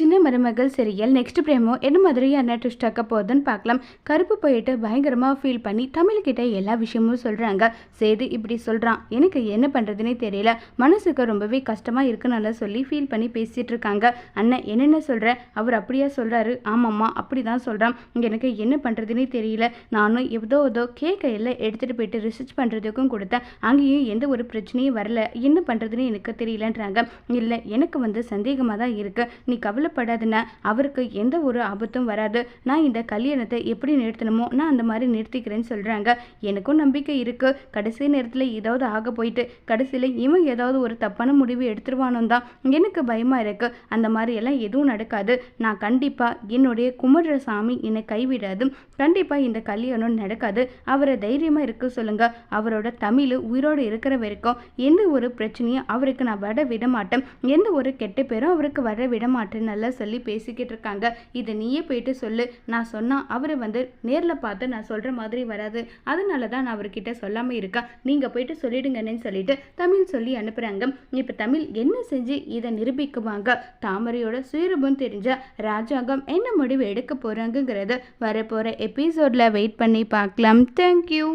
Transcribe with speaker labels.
Speaker 1: சின்ன மருமகள் serial next பிரேமோ என்ன மாதிரியான ட்விஸ்ட் ஆக்க போகுதுன்னு பார்க்கலாம். கருப்பு போயிட்டு பயங்கரமாக ஃபீல் பண்ணி தமிழ்கிட்ட எல்லா விஷயமும் சொல்கிறாங்க சேது இப்படி சொல்கிறான் எனக்கு என்ன பண்ணுறதுனே தெரியல. மனசுக்கு ரொம்பவே கஷ்டமாக இருக்குன்னு சொல்லி ஃபீல் பண்ணி பேசிகிட்டு இருக்காங்க. அண்ணன் என்னென்ன சொல்கிற அவர் அப்படியா சொல்கிறாரு ஆமாம்மா அப்படி தான் சொல்கிறான் எனக்கு என்ன பண்ணுறதுனே தெரியல. நானும் ஏதோ ஏதோ கேக்கை எல்லாம் எடுத்துகிட்டு போயிட்டு ரிசர்ச் பண்ணுறதுக்கும் கொடுத்தேன். அங்கேயும் எந்த ஒரு பிரச்சனையும் வரல. என்ன பண்ணுறதுன்னு எனக்கு தெரியலன்றாங்க. இல்லை எனக்கு வந்து சந்தேகமாக தான் இருக்குது நீ கவலை கவலைப்படாதுன்னா அவருக்கு எந்த ஒரு ஆபத்தும் வராது. நான் இந்த கல்யாணத்தை எப்படி நிறுத்தணுமோ நான் அந்த மாதிரி நிறுத்திக்கிறேன்னு சொல்கிறாங்க எனக்கும் நம்பிக்கை இருக்குது கடைசி நேரத்தில் ஏதாவது ஆக போயிட்டு கடைசியில் இவன் ஏதாவது ஒரு தப்பான முடிவு எடுத்துருவானோ தான் எனக்கு பயமாக இருக்குது அந்த மாதிரியெல்லாம் எதுவும் நடக்காது. நான் கண்டிப்பாக என்னுடைய குமர சாமி என்னை கைவிடாது. கண்டிப்பாக இந்த கல்யாணம் நடக்காது. அவரை தைரியமாக இருக்க சொல்லுங்கள் அவரோட தமிழ் உயிரோடு இருக்கிற வரைக்கும் எந்த ஒரு பிரச்சனையும் அவருக்கு நான் வர விட மாட்டேன். எந்த ஒரு கெட்ட பேரும் அவருக்கு வர விட மாட்டேன் நல்லா சொல்லி பேசிக்கிட்டு இருக்காங்க. இதை நீயே போயிட்டு சொல்லு. நான் சொன்னால் அவரை வந்து நேரில் பார்த்து நான் சொல்கிற மாதிரி வராது. அதனால தான் நான் அவர்கிட்ட சொல்லாமல் இருக்கேன். நீங்கள் போயிட்டு சொல்லிடுங்கன்னு சொல்லிட்டு தமிழ் சொல்லி அனுப்புகிறாங்க இப்போ தமிழ் என்ன செஞ்சு இதை நிரூபிக்குவாங்க? தாமரையோட சுயரூபம் தெரிஞ்ச ராஜாங்கம் என்ன முடிவு எடுக்க போகிறாங்கங்கிறத வரப்போகிற எபிசோடில் வெயிட் பண்ணி பார்க்கலாம். தேங்க்யூ